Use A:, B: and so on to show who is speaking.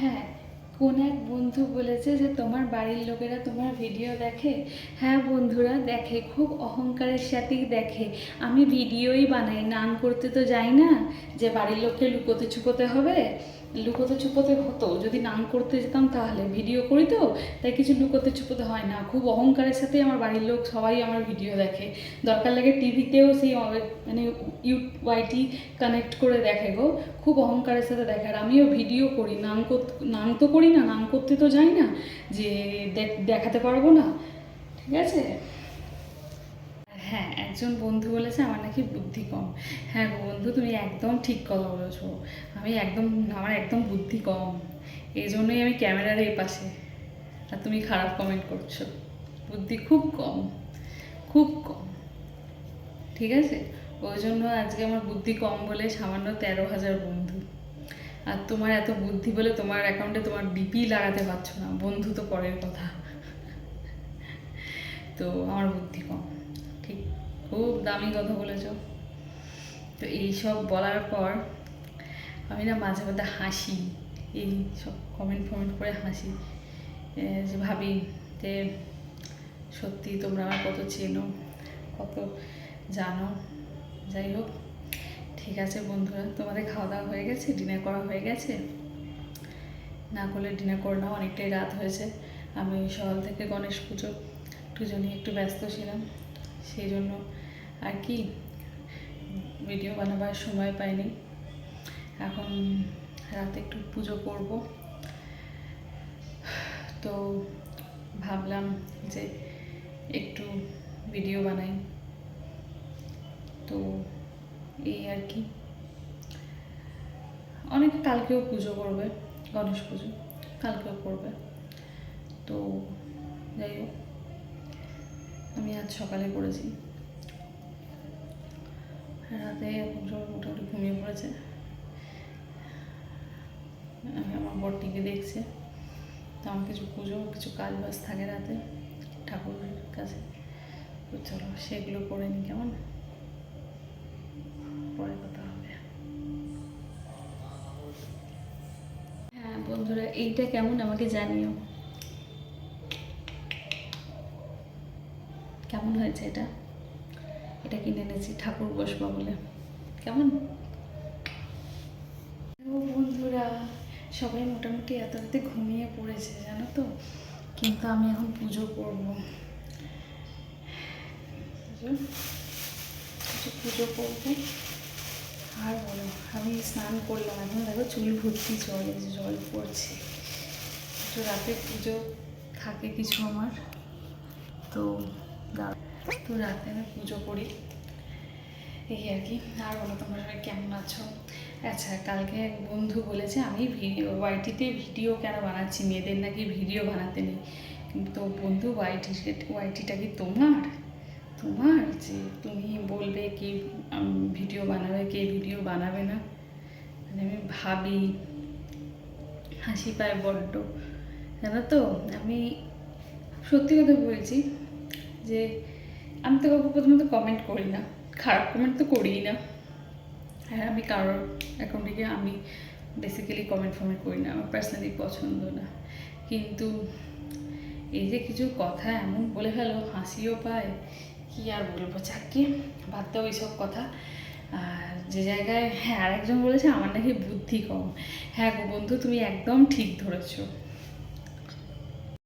A: হ্যাঁ কোন এক বন্ধু বলেছে যে তোমার বাড়ির লোকেরা তোমার ভিডিও দেখে। হ্যাঁ বন্ধুরা, দেখে, খুব অহংকারের সাথেই দেখে। আমি ভিডিওই বানাই, নাম করতে তো যাই না যে বাড়ির লোককে লুকোতে ছুকোতে হবে। লুকোতে চুপোতে হতো। যদি নাম করতে যেতাম তাহলে ভিডিও করি তো, তাই কিছু লুকোতে চুপোতে হয় না। খুব অহংকারের সাথেই আমার বাড়ির লোক সবাই আমার ভিডিও দেখে। দরকার লাগে টিভিতেও সেই মানে ইউ ওয়াইটি কানেক্ট করে দেখে গো। খুব অহংকারের সাথে দেখে। আর আমিও ভিডিও করি। নাম নাম তো করি না, নাম করতে তো যাই না, যে দেখ- দেখাতে পারব না। ঠিক আছে? একজন বন্ধু বলেছে, আমার নাকি বুদ্ধি কম। হ্যাঁ গো বন্ধু, তুমি একদম ঠিক কথা বলেছ। আমি একদম, আমার একদম বুদ্ধি কম। এই জন্যই আমি ক্যামেরার এই পাশে। আর তুমি খারাপ কমেন্ট করছ। বুদ্ধি খুব কম খুব কম। ঠিক আছে? ওই জন্য আজকে আমার বুদ্ধি কম বলে সামান্য তেরো হাজার বন্ধু। আর তোমার এত বুদ্ধি বলে তোমার অ্যাকাউন্টে তোমার ডিপি লাগাতে পারছ না। বন্ধু তো পরের কথা। তো আমার বুদ্ধি কম। খুব দামি কথা বলেছ। তো এই সব বলার পর আমি না মাঝে মধ্যে হাসি, এই সব কমেন্ট ফমেন্ট করে হাসি। যে ভাবি যে সত্যি তোমরা আমার কত চেনো, কত জানো। যাই হোক, ঠিক আছে বন্ধুরা, তোমাদের খাওয়া দাওয়া হয়ে গেছে ডিনার করা হয়ে গেছে। না করলে ডিনার করে নাও, অনেকটাই রাত হয়েছে। আমি সকাল থেকে গণেশ পুজো একটু জন্য একটু ব্যস্ত ছিলাম। সেই জন্য আর কি? ভিডিও বানাবার সময় পাইনি। এখন রাতে একটু পুজো করব। তো ভাবলাম যে একটু ভিডিও বানাই। তো এই আর কি। অনেকে কালকেও পুজো করবে, গণেশ পুজো কালকেও করবে। তো যাই হোক, আমি আজ সকালে করেছি। রাতে এখন সবাই মোটামুটি ঘুমিয়ে পড়েছে। আমি আমার বরটিকে দেখছে। তো আমার কিছু পুজো, কিছু কাজ বাজ থাকে রাতে ঠাকুরের কাছে। তো চলো সেগুলো করে নি কেমন? পরে কথা হবে। হ্যাঁ বন্ধুরা, এইটা কেমন আমাকে জানিও। কেমন হয়েছে এটা? এটা কিনে এনেছি, ঠাকুর বসবা বলে। কেমন? বন্ধুরা, সবাই মোটামুটি এত রাতে ঘুমিয়ে পড়েছে, জানো তো? কিন্তু আমি এখন পুজো করব। পুজো করব। আর বলো, আমি স্নান করলাম, এখন দেখো চুল ভর্তি জল জল পড়ছে। রাতে পুজো থাকে কিছু আমার। তো দাঁড়া তো রাতে আমি পুজো করি। এই আর কি। আর বলো তোমরা সবাই কেমন আছো? আচ্ছা কালকে এক বন্ধু বলেছে, আমি ভিডিও ওয়াইটিতে ভিডিও কেন বানাচ্ছি? মেয়েদের নাকি ভিডিও বানাতে নেই। কিন্তু বন্ধু, ওয়াইটি ওয়াইটিটা কি তোমার? তোমার যে তুমি বলবে কি ভিডিও বানাবে, কে ভিডিও বানাবে না? মানে আমি ভাবি, হাসি পায় বড্ড। জানো তো, আমি সত্যি কথা বলছি যে আমি তো কাউকে প্রথমত কমেন্ট করি না। খারাপ কমেন্ট তো করিই না। আর আমি কারোর অ্যাকাউন্টে গিয়ে আমি বেসিক্যালি কমেন্ট ফমেন্ট করি না, আমার পার্সোনালি পছন্দ না। কিন্তু এই যে কিছু কথা এমন বলে ফেলো, হাসিও পায়, কি আর বলব? চাকরি বাদ দাও এইসব কথা। আর যে জায়গায় হ্যাঁ আরেকজন বলেছে, আমার নাকি বুদ্ধি কম। হ্যাঁ গো বন্ধু, তুমি একদম ঠিক ধরেছো।